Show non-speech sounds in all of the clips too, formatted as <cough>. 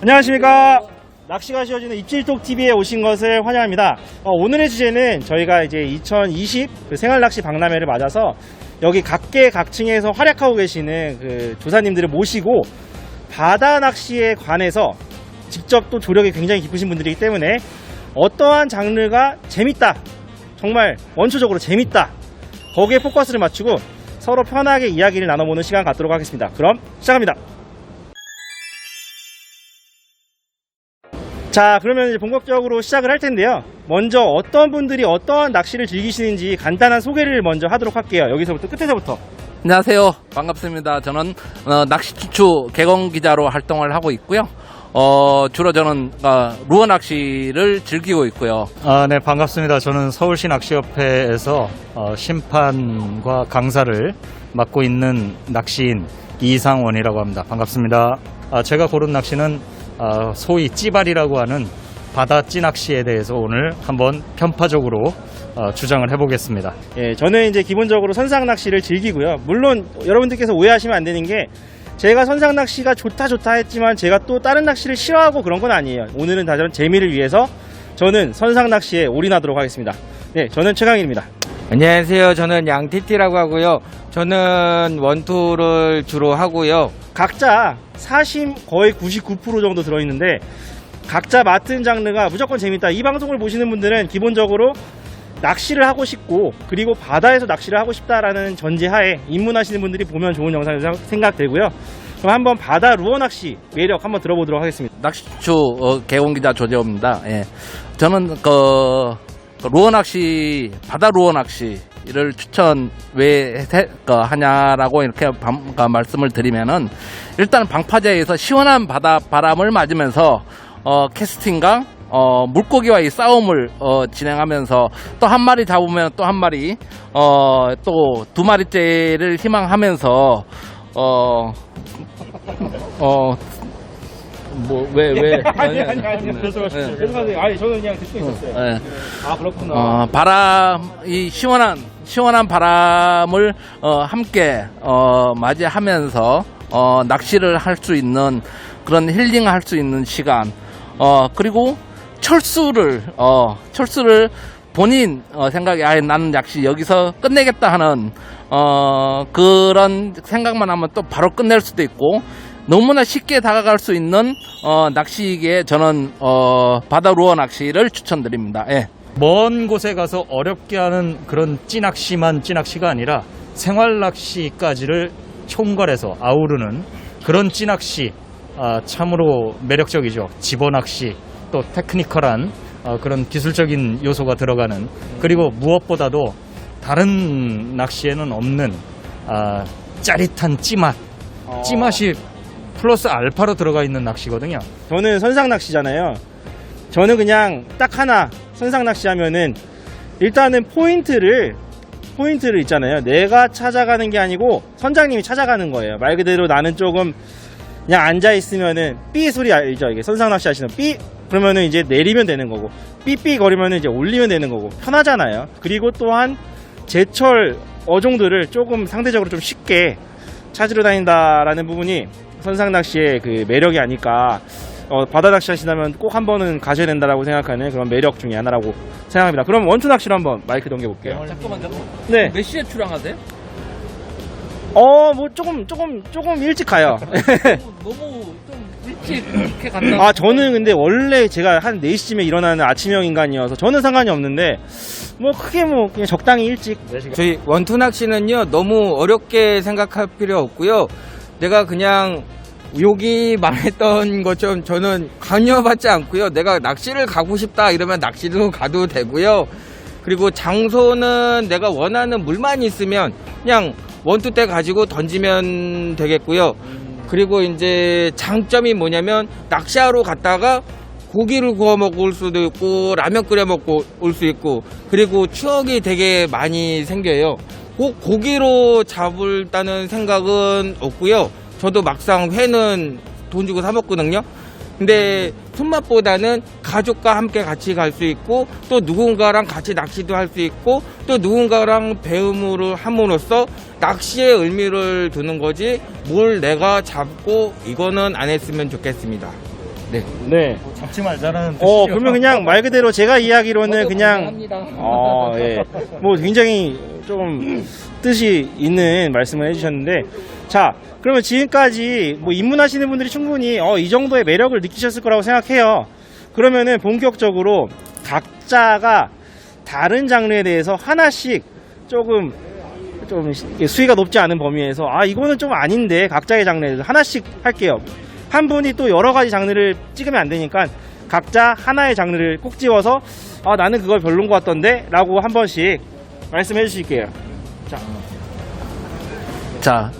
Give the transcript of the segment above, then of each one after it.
안녕하십니까. 낚시가 쉬워지는 입질톡 TV에 오신 것을 환영합니다. 어, 오늘의 주제는 저희가 이제 2020 그 생활 낚시 박람회를 맞아서 여기 각계 각층에서 활약하고 계시는 그 조사님들을 모시고 바다 낚시에 관해서 직접 또 조력이 굉장히 깊으신 분들이기 때문에 어떠한 장르가 재밌다. 정말 원초적으로 재밌다. 거기에 포커스를 맞추고 서로 편하게 이야기를 나눠보는 시간 갖도록 하겠습니다. 그럼 시작합니다. 자, 그러면 이제 본격적으로 시작을 할 텐데요. 먼저 어떤 분들이 어떠한 낚시를 즐기시는지 간단한 소개를 먼저 하도록 할게요. 여기서부터 끝에서부터. 안녕하세요. 반갑습니다. 저는 어, 낚시 추추 개공 기자로 활동을 하고 있고요. 어, 주로 저는 어, 루어 낚시를 즐기고 있고요. 아, 네, 반갑습니다. 저는 서울시 낚시협회에서 어, 심판과 강사를 맡고 있는 낚시인 이상원이라고 합니다. 반갑습니다. 아, 제가 고른 낚시는 아, 소위 찌발이라고 하는 바다 찌낚시에 대해서 오늘 한번 편파적으로 어, 주장을 해보겠습니다. 예, 저는 이제 기본적으로 선상 낚시를 즐기고요. 물론 여러분들께서 오해하시면 안 되는 게 제가 선상 낚시가 좋다 좋다 했지만 제가 또 다른 낚시를 싫어하고 그런 건 아니에요. 오늘은 다른 재미를 위해서 저는 선상 낚시에 올인하도록 하겠습니다. 네, 저는 최강일입니다. 안녕하세요. 저는 양티티라고 하고요. 저는 원투를 주로 하고요. 각자 사심 거의 99% 정도 들어있는데 각자 맡은 장르가 무조건 재밌다. 이 방송을 보시는 분들은 기본적으로 낚시를 하고 싶고 그리고 바다에서 낚시를 하고 싶다라는 전제하에 입문하시는 분들이 보면 좋은 영상이라고 생각되고요. 그럼 한번 바다 루어 낚시 매력 한번 들어보도록 하겠습니다. 낚시 추추 어, 개공 기자 조재호입니다. 예. 저는 그, 그 루어 낚시, 바다 루어 낚시 를 추천 왜 하냐라고 이렇게 밤- 그 말씀을 드리면은 일단 방파제에서 시원한 바다 바람을 맞으면서 어, 캐스팅과 어, 물고기와의 싸움을 어, 진행하면서 또 한 마리 잡으면 또 한 마리 어, 또 두 마리째를 희망하면서 어, <laughs> 어, 뭐, 왜, 왜? 아니 아니 아니 네. 죄송하세요. 네. 죄송하세요. 아니 저는 그냥 듣고 있었어요. 네. 아 그렇구나. 어, 바람, 이 시원한, 시원한 바람을, 어, 함께, 어, 맞이하면서, 어, 낚시를 할 수 있는 그런 힐링 할 수 있는 시간, 어, 그리고 철수를, 어, 철수를 본인, 어, 생각에, 아예 나는 낚시 여기서 끝내겠다 하는, 어, 그런 생각만 하면 또 바로 끝낼 수도 있고, 너무나 쉽게 다가갈 수 있는, 어, 낚시기에 저는, 어, 바다 루어 낚시를 추천드립니다. 예. 먼 곳에 가서 어렵게 하는 그런 찌낚시만 찌낚시가 아니라 생활 낚시까지를 총괄해서 아우르는 그런 찌낚시 아, 참으로 매력적이죠. 집어 낚시 또 테크니컬한 아, 그런 기술적인 요소가 들어가는 그리고 무엇보다도 다른 낚시에는 없는 아, 짜릿한 찌맛 어, 찌맛이 플러스 알파로 들어가 있는 낚시거든요. 저는 선상 낚시잖아요. 저는 그냥 딱 하나 선상 낚시 하면은 일단은 포인트를 포인트를 있잖아요. 내가 찾아가는 게 아니고 선장님이 찾아가는 거예요. 말 그대로 나는 조금 그냥 앉아 있으면은 삐 소리 알죠? 이게 선상 낚시 하시는 삐 그러면은 이제 내리면 되는 거고 삐삐 거리면은 이제 올리면 되는 거고 편하잖아요. 그리고 또한 제철 어종들을 조금 상대적으로 좀 쉽게 찾으러 다닌다라는 부분이 선상 낚시의 그 매력이 아닐까. 어, 바다 낚시 하시다면 꼭 한 번은 가셔야 된다라고 생각하는 그런 매력 중에 하나라고 생각합니다. 그럼 원투 낚시로 한번 마이크 넘겨볼게요. 잠깐만, 잠깐만. 네. 몇 시에 출항하세요? 어, 뭐 조금 조금 조금 일찍 가요. 너무 좀 일찍 이렇게 간다. 아, 저는 근데 원래 제가 한 4시쯤에 일어나는 아침형 인간이어서 저는 상관이 없는데 뭐 크게 뭐 그냥 적당히 일찍 저희 원투 낚시는요, 너무 어렵게 생각할 필요 없고요. 내가 그냥 여기 말했던 것처럼 저는 강요받지 않고요. 내가 낚시를 가고 싶다 이러면 낚시도 가도 되고요. 그리고 장소는 내가 원하는 물만 있으면 그냥 원투 때 가지고 던지면 되겠고요. 그리고 이제 장점이 뭐냐면 낚시하러 갔다가 고기를 구워 먹을 수도 있고 라면 끓여 먹고 올 수 있고 그리고 추억이 되게 많이 생겨요. 꼭 고기로 잡을다는 생각은 없고요. 저도 막상 회는 돈 주고 사 먹거든요. 근데 손맛보다는 가족과 함께 같이 갈 수 있고 또 누군가랑 같이 낚시도 할 수 있고 또 누군가랑 배움을 함으로써 낚시의 의미를 두는 거지 뭘 내가 잡고 이거는 안 했으면 좋겠습니다. 네. 네. 잡지 말자는 어, 그러면 그냥 말 그대로 제가 이야기로는 그냥. 어, 예. 뭐 굉장히 좀 뜻이 있는 말씀을 해주셨는데, 자, 그러면 지금까지 뭐 입문하시는 분들이 충분히 어, 이 정도의 매력을 느끼셨을 거라고 생각해요. 그러면은 본격적으로 각자가 다른 장르에 대해서 하나씩 조금 좀 수위가 높지 않은 범위에서 아 이거는 좀 아닌데 각자의 장르에 대해서 하나씩 할게요. 한 분이 또 여러 가지 장르를 찍으면 안 되니까 각자 하나의 장르를 꼭 집어서 아 나는 그걸 별론 것 같던데 라고 한 번씩 말씀해 주실게요. 자,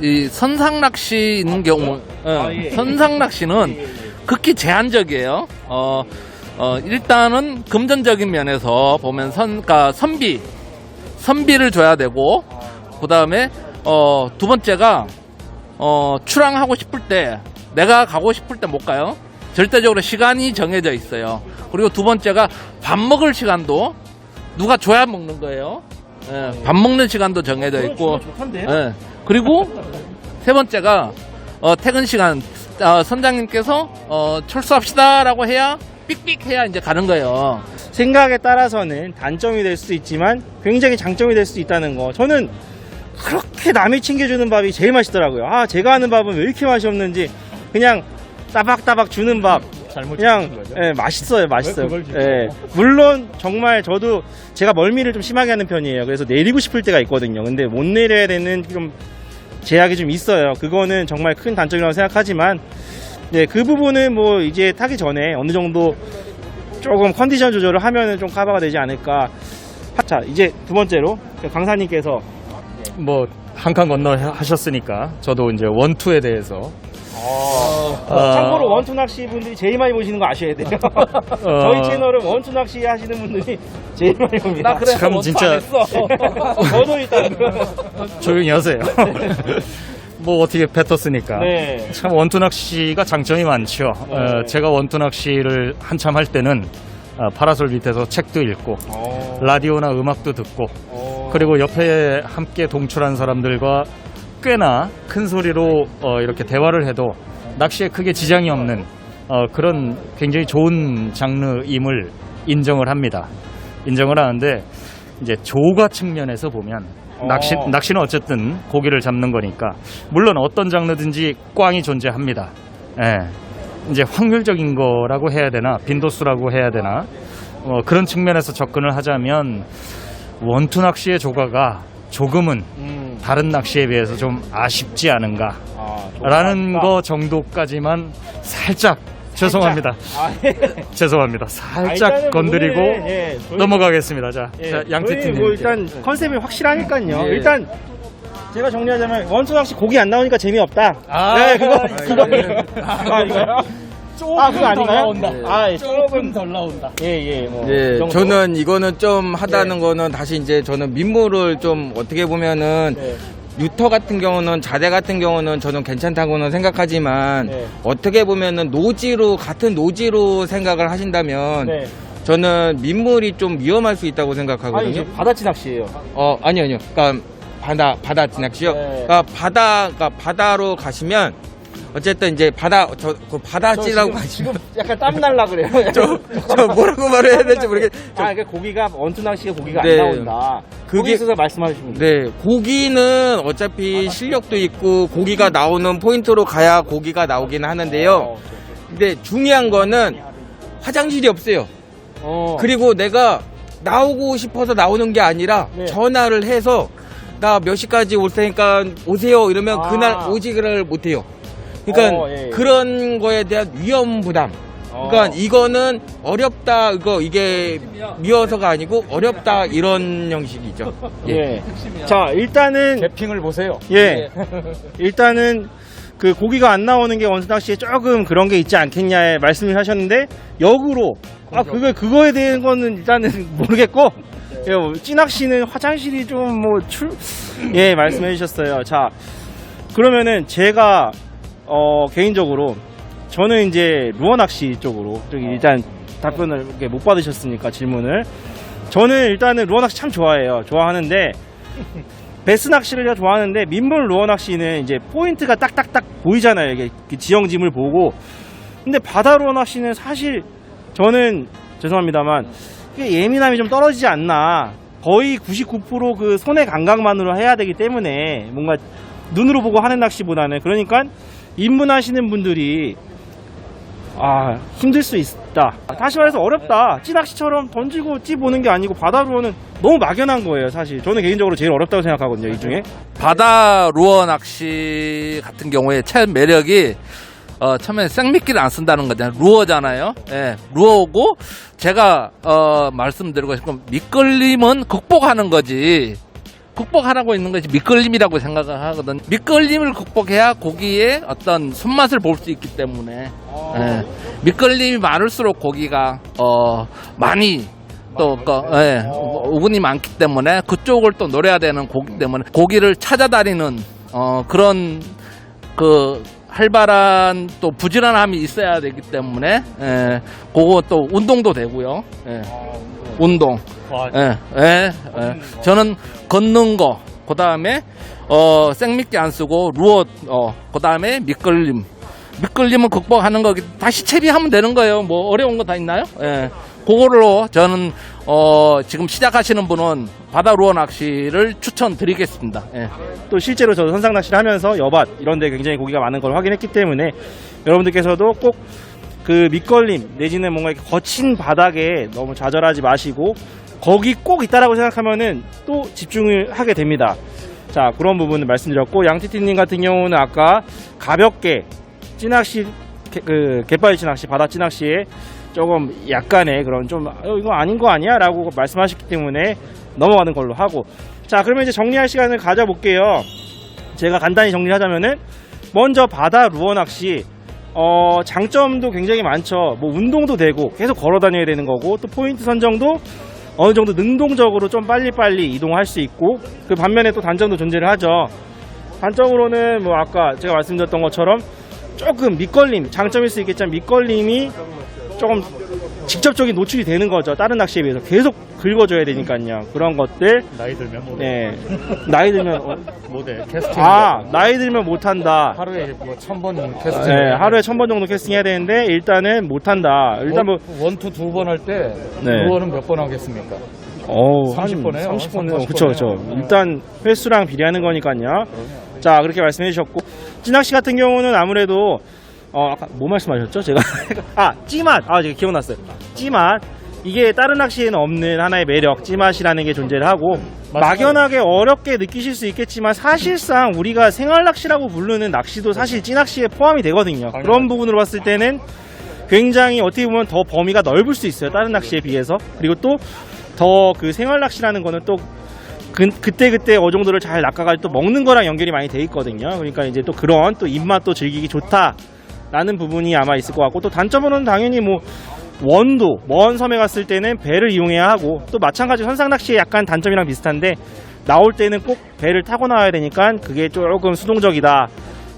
이 선상 낚시 있는 경우, 어, 아, 예. 선상 낚시는 극히 제한적이에요. 어, 어, 일단은 금전적인 면에서 보면 선, 그러니까 선비, 선비를 줘야 되고, 그 다음에, 어, 두 번째가, 어, 출항하고 싶을 때, 내가 가고 싶을 때 못 가요. 절대적으로 시간이 정해져 있어요. 그리고 두 번째가 밥 먹을 시간도 누가 줘야 먹는 거예요. 예, 밥 먹는 시간도 정해져 있고? 예. 그리고 세 번째가 어, 퇴근 시간 어, 선장님께서 어, 철수합시다라고 해야 삑삑 해야 이제 가는 거예요. 생각에 따라서는 단점이 될 수도 있지만 굉장히 장점이 될 수도 있다는 거. 저는 그렇게 남이 챙겨주는 밥이 제일 맛있더라고요. 아, 제가 하는 밥은 왜 이렇게 맛이 없는지 그냥 따박따박 주는 밥. 잘못 그냥. 예, 맛있어요, 맛있어요. 예, 물론 정말 저도 제가 멀미를 좀 심하게 하는 편이에요. 그래서 내리고 싶을 때가 있거든요. 근데 못 내려야 되는 좀 제약이 좀 있어요. 그거는 정말 큰 단점이라고 생각하지만 네, 그 부분은 뭐 이제 타기 전에 어느 정도 조금 컨디션 조절을 하면은 좀 커버가 되지 않을까. 자, 이제 두 번째로 강사님께서 뭐 한 칸 건너 하- 하셨으니까 저도 이제 원투에 대해서 어, 아. 참고로 원투 낚시 분들이 제일 많이 보시는 거 아셔야 돼요. 어. <laughs> 저희 채널은 원투 낚시 하시는 분들이 제일 많이 봅니다. 나 그래 참 원투 진짜- 안 했어. <laughs> 저도 일단 조용히 하세요. <laughs> 뭐 어떻게 뱉었으니까. 네. 참 원투 낚시가 장점이 많죠. 어, 제가 원투 낚시를 한참 할 때는 어, 파라솔 밑에서 책도 읽고 어, 라디오나 음악도 듣고 어, 그리고 옆에 함께 동출한 사람들과 꽤나 큰 소리로 어, 이렇게 대화를 해도 낚시에 크게 지장이 없는 어, 그런 굉장히 좋은 장르임을 인정을 합니다. 인정을 하는데 이제 조가 측면에서 보면 낚시, 어. 낚시는 어쨌든 고기를 잡는 거니까 물론 어떤 장르든지 꽝이 존재합니다. 예. 이제 확률적인 거라고 해야 되나 빈도수라고 해야 되나 어, 그런 측면에서 접근을 하자면 원투 낚시의 조가가 조금은 음, 다른 낚시에 비해서 좀 아쉽지 않은가 아, 좀 라는. 거 정도까지만 살짝 죄송합니다 아, 예. 죄송합니다 아, 살짝 일단은 건드리고 오늘은, 예, 저희- 넘어가겠습니다 자, 예, 자 저희 양태팀님 뭐 일단 컨셉이 확실하니까요. 예. 일단 제가 정리하자면 원투 낚시 고기 안 나오니까 재미없다. 아, 네, 그거 이거, 그거. 아 이거요? 아 그거 아닌가요? 아 예, 조금 덜 나온다 예 예 뭐. 예, 그 정도. 저는 이거는 좀 하다는 거는 다시 이제 저는 민물을 좀 어떻게 보면은 네. 유터 같은 경우는 자대 같은 경우는 저는 괜찮다고는 생각하지만 네. 어떻게 보면은 노지로 같은 노지로 생각을 하신다면 네. 저는 민물이 좀 위험할 수 있다고 아니 생각하거든요. 이제 바다치 낚시예요. 어 아니요 아니요. 그러니까 바다 바다 진낚시요. 네. 그러니까 바다 그러니까 바다로 가시면 어쨌든 이제 바다 저그 바다찌라고 저 가시면 지금, 지금 약간 땀 날라 그래요. 저, 저 뭐라고 말을 해야 될지 모르겠. 저 아, 그러니까 고기가 원투 낚시가 고기가 네. 안 나온다. 그게 있어서 말씀하시면 돼요. 네, 고기는 어차피 실력도 있고 고기가 나오는 포인트로 가야 고기가 나오긴 하는데요. 어, 근데 중요한 거는 화장실이 없어요. 어. 그리고 내가 나오고 싶어서 나오는 게 아니라 네. 전화를 해서 나 몇 시까지 올 테니까 오세요 이러면 아. 그날 오지를 못해요. 그러니까 어, 예, 예. 그런 거에 대한 위험 부담. 그러니까 어. 이거는 어렵다 이거 이게 미워서가 아니고 어렵다 이런 형식이죠. 예. 자, 일단은 개핑을 보세요 예. <laughs> 일단은 그 고기가 안 나오는 게 원수 낚시에 조금 그런 게 있지 않겠냐에 말씀을 하셨는데 역으로 아 그거 그거에 대한 거는 일단은 <laughs> 모르겠고 예, 뭐, 찌낚시는 화장실이 좀 뭐출예 말씀해 주셨어요. 자 그러면은 제가 어 개인적으로 저는 이제 루어 낚시 쪽으로 좀 일단 답변을 이렇게 못 받으셨으니까 질문을 저는 일단은 루어 낚시 참 좋아해요. 좋아하는데 <laughs> 베스 낚시를 제가 좋아하는데 민물 루어 낚시는 이제 포인트가 딱딱딱 보이잖아요. 이게 그 지형짐을 보고. 근데 바다로 낚시는 사실 저는 죄송합니다만 이게 예민함이 좀 떨어지지 않나. 거의 99%그 손의 감각만으로 해야 되기 때문에 뭔가 눈으로 보고 하는 낚시보다는 그러니까 입문하시는 분들이 아 힘들 수 있다. 다시 말해서 어렵다. 찌낚시처럼 던지고 찌 보는 게 아니고 바다로는 너무 막연한 거예요. 사실 저는 개인적으로 제일 어렵다고 생각하거든요. 이 중에. 바다 루어 낚시 같은 경우에 첫 매력이 어, 처음에 생미끼를 안 쓴다는 거잖아요. 루어잖아요. 예, 루어고 제가 어, 말씀드리고 싶은 건 미끌림은 극복하는 거지. 극복하라고 있는 것이 미끌림이라고 생각을 하거든. 미끌림을 극복해야 고기의 어떤 손맛을 볼 수 있기 때문에. 예, 미끌림이 많을수록 고기가 어, 많이 또 그, 예, 우군이 많기 때문에 그쪽을 또 노려야 되는 고기 때문에 고기를 찾아다니는 어, 그런 그 활발한 또 부지런함이 있어야 되기 때문에 예, 그거 또 운동도 되고요. 예, 운동. 와, 예, 예, 예. 저는 걷는 거, 그 다음에, 어, 생미끼 안 쓰고, 루어, 어, 그 다음에 미끌림. 미끌림은 극복하는 거, 다시 채비하면 되는 거예요. 뭐, 어려운 거 다 있나요? 예. 그걸로 저는, 어, 지금 시작하시는 분은 바다 루어 낚시를 추천드리겠습니다. 예. 또 실제로 저도 선상 낚시를 하면서 여밭 이런 데 굉장히 고기가 많은 걸 확인했기 때문에 여러분들께서도 꼭 그 밑걸림 내지는 뭔가 이렇게 거친 바닥에 너무 좌절하지 마시고 거기 꼭 있다라고 생각하면은 또 집중을 하게 됩니다. 자 그런 부분을 말씀드렸고 양티티님 같은 경우는 아까 가볍게 찌낚시 개- 그 갯바위 찌낚시 바다 찌낚시에 조금 약간의 그런 좀 어, 이거 아닌 거 아니야? 라고 말씀하셨기 때문에 넘어가는 걸로 하고 자 그러면 이제 정리할 시간을 가져볼게요 제가 간단히 정리하자면은 먼저 바다 루어 낚시 어 장점도 굉장히 많죠. 뭐 운동도 되고 계속 걸어 다녀야 되는 거고 또 포인트 선정도 어느 정도 능동적으로 좀 빨리빨리 이동할 수 있고 그 반면에 또 단점도 존재를 하죠. 단점으로는 뭐 아까 제가 말씀드렸던 것처럼 조금 밑걸림 장점일 수 있겠지만 밑걸림이 조금 직접적인 노출이 되는 거죠. 다른 낚시에 비해서 계속 긁어줘야 되니까요. 그런 것들. 나이 들면 뭐. 네. 나이 들면 어, 모델 캐스팅. 아 나이 들면 못한다. 하루에 뭐천번 캐스팅. 네 하루에 천 번 정도 캐스팅해야 되는데 일단은 못한다. 일단 뭐 원투 두 번 할 때 네. 루어는 몇번 하겠습니까? 어우 30번 해요. 30번 30번 그쵸 그쵸. 해요. 일단 횟수랑 비례하는 거니까요. 자 그렇게 말씀해 주셨고. 찌낚시 같은 경우는 아무래도 어 아까 뭐 말씀하셨죠? 제가? <laughs> 아 찌맛! 아 제가 기억났어요. 찌맛. 이게 다른 낚시에는 없는 하나의 매력 찌맛이라는 게 존재를 하고. 막연하게 어렵게 느끼실 수 있겠지만 사실상 우리가 생활 낚시라고 부르는 낚시도 사실 찌낚시에 포함이 되거든요. 그런 부분으로 봤을 때는 굉장히 어떻게 보면 더 범위가 넓을 수 있어요 다른 낚시에 비해서. 그리고 또 더 그 생활 낚시라는 거는 또 그, 그때 그때 어종들을 잘 낚아갈 또 먹는 거랑 연결이 많이 돼 있거든요. 그러니까 이제 또 그런 또 입맛도 즐기기 좋다 라는 부분이 아마 있을 것 같고 또 단점으로는 당연히 뭐 원도 먼 섬에 갔을 때는 배를 이용해야 하고 또 마찬가지 선상 낚시의 약간 단점이랑 비슷한데 나올 때는 꼭 배를 타고 나와야 되니까 그게 조금 수동적이다.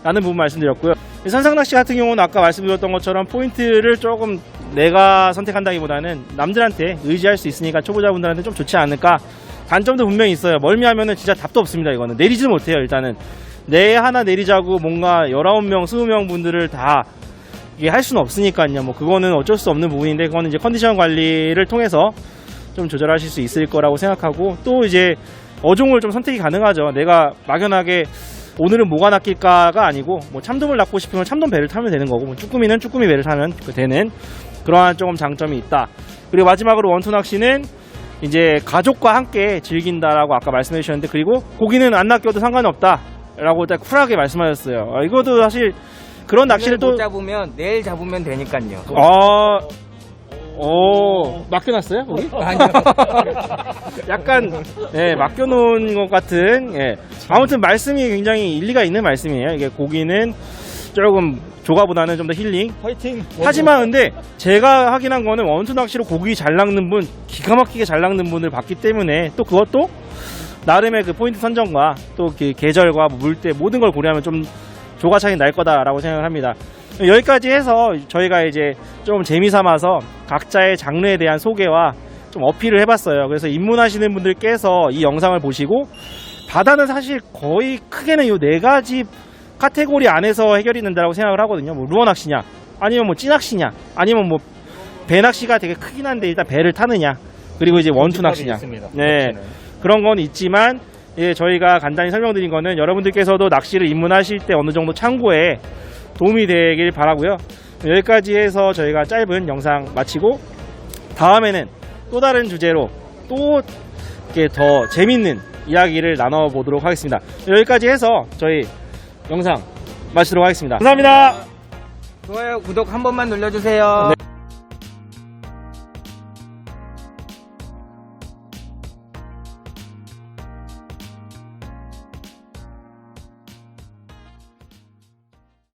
라는 부분 말씀드렸고요. 이 선상 낚시 같은 경우는 아까 말씀드렸던 것처럼 포인트를 조금 내가 선택한다기보다는 남들한테 의지할 수 있으니까 초보자분들한테 좀 좋지 않을까. 단점도 분명히 있어요. 멀미하면은 진짜 답도 없습니다. 이거는 내리지는 못해요. 일단은 내 하나 내리자고 뭔가 19명, 20명 분들을 다 이게 할 수는 없으니까요. 뭐 그거는 어쩔 수 없는 부분인데 그거는 이제 컨디션 관리를 통해서 좀 조절하실 수 있을 거라고 생각하고 또 이제 어종을 좀 선택이 가능하죠. 내가 막연하게 오늘은 뭐가 낚일까가 아니고 뭐 참돔을 낚고 싶으면 참돔 배를 타면 되는 거고 뭐 쭈꾸미는 쭈꾸미 배를 타면 그 되는 그러한 조금 장점이 있다. 그리고 마지막으로 원투 낚시는 이제 가족과 함께 즐긴다라고 아까 말씀해 주셨는데 그리고 고기는 안 낚여도 상관없다 라고 딱 쿨하게 말씀하셨어요. 아, 이것도 사실 그런 낚시를 오늘 못 또 잡으면 내일 잡으면 되니까요. 어, 오, 맡겨놨어요, 거기? <laughs> 아니요. <laughs> 약간, 예, 맡겨놓은 것 같은, 예. 아무튼 말씀이 굉장히 일리가 있는 말씀이에요. 이게 고기는 조금 조가보다는 좀 더 힐링. 화이팅 하지만 근데 제가 확인한 거는 원투 낚시로 고기 잘 낚는 분, 기가 막히게 잘 낚는 분을 봤기 때문에 또 그것도 나름의 그 포인트 선정과 또 그 계절과 뭐 물때 모든 걸 고려하면 좀 조가 차이 날 거다라고 생각을 합니다. 여기까지 해서 저희가 이제 좀 재미 삼아서 각자의 장르에 대한 소개와 좀 어필을 해봤어요. 그래서 입문하시는 분들께서 이 영상을 보시고 바다는 사실 거의 크게는 이 네 가지 카테고리 안에서 해결이 된다고 생각을 하거든요. 뭐 루어 낚시냐, 아니면 뭐 찌낚시냐 아니면 뭐 배낚시가 되게 크긴 한데 일단 배를 타느냐 그리고 이제 원투 낚시냐. 네. 그런 건 있지만 예, 저희가 간단히 설명드린 거는 여러분들께서도 낚시를 입문하실 때 어느 정도 참고에 도움이 되길 바라고요. 여기까지 해서 저희가 짧은 영상 마치고 다음에는 또 다른 주제로 또 이렇게 더 재밌는 이야기를 나눠보도록 하겠습니다. 여기까지 해서 저희 영상 마치도록 하겠습니다. 감사합니다. 좋아요, 구독 한 번만 눌러주세요.